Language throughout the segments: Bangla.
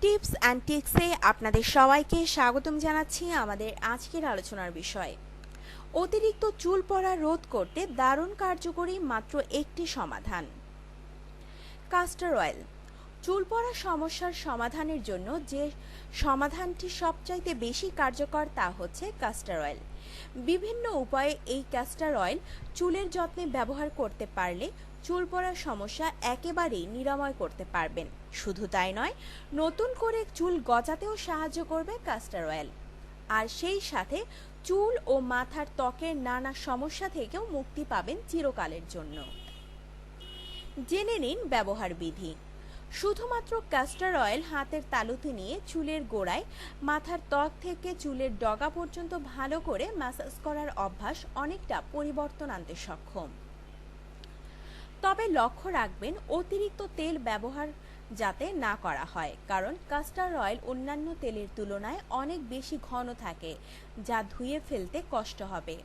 টিপস অ্যান্ড টিক্সে আপনাদের সবাইকে স্বাগতম জানাচ্ছি আমাদের আজকের আলোচনার বিষয়ে। অতিরিক্ত চুল পড়া রোধ করতে দারুণ কার্যকরী মাত্র একটি সমাধান। Castor oil. চুল পড়া সমস্যার সমাধানের জন্য যে সমাধানটি সবচাইতে বেশি কার্যকর তা হচ্ছে কাস্টার অয়েল বিভিন্ন উপায়ে এই ক্যাস্টার অয়েল চুলের যত্নে ব্যবহার করতে পারলে চুল পড়ার সমস্যা একেবারেই নিরাময় করতে পারবেন। শুধু তাই নয়, নতুন করে চুল গজাতেও সাহায্য করবে কাস্টার অয়েল আর সেই সাথে চুল ও মাথার ত্বকের নানা সমস্যা থেকেও মুক্তি পাবেন চিরকালের জন্য। জেনে নিন ব্যবহার বিধি। শুধুমাত্র ক্যাস্টার অয়েল হাতের তালুতে নিয়ে চুলের গোড়ায়, মাথার ত্বক থেকে চুলের ডগা পর্যন্ত ভালো করে ম্যাসাজ করার অভ্যাস অনেকটা পরিবর্তন আনতে সক্ষম। তবে লক্ষ্য রাখবেন, অতিরিক্ত তেল ব্যবহার যাতে না করা হয়, কারণ কাস্টার অয়েল অন্যান্য তেলের তুলনায় অনেক বেশি ঘন থাকে, যা ধুয়ে ফেলতে কষ্ট হবে।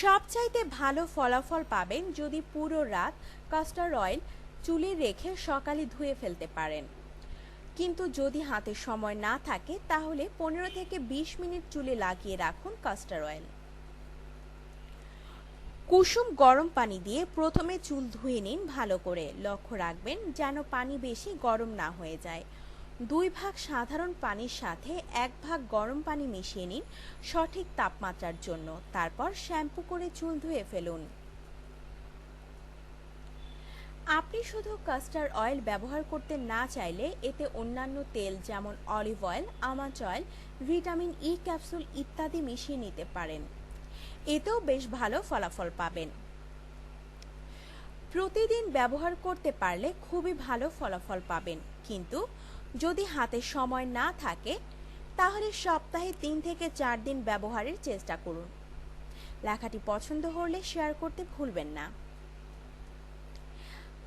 সবচাইতে ভালো ফলাফল পাবেন যদি পুরো রাত কাস্টার অয়েল চুলে রেখে সকালে ধুয়ে ফেলতে পারেন। কিন্তু যদি হাতে সময় না থাকে, তাহলে পনেরো থেকে বিশ মিনিট চুলে লাগিয়ে রাখুন কাস্টার অয়েল। কুসুম গরম পানি দিয়ে প্রথমে চুল ধুয়ে নিন ভালো করে। লক্ষ্য রাখবেন যেন পানি বেশি গরম না হয়ে যায়। দুই ভাগ সাধারণ পানির সাথে এক ভাগ গরম পানি মিশিয়ে নিন সঠিক তাপমাত্রার জন্য। তারপর শ্যাম্পু করে চুল ধুয়ে ফেলুন। আপনি শুধু কাস্টার অয়েল ব্যবহার করতে না চাইলে এতে অন্যান্য তেল যেমন অলিভ অয়েল আমাচ অয়েল, ভিটামিন ই ক্যাপসুল ইত্যাদি মিশিয়ে নিতে পারেন। এতেও বেশ ভালো ফলাফল পাবেন। প্রতিদিন ব্যবহার করতে পারলে খুবই ভালো ফলাফল পাবেন। কিন্তু যদি হাতে সময় না থাকে, তাহলে সপ্তাহে তিন থেকে চার দিন ব্যবহারের চেষ্টা করুন। লেখাটি পছন্দ হলে শেয়ার করতে ভুলবেন না।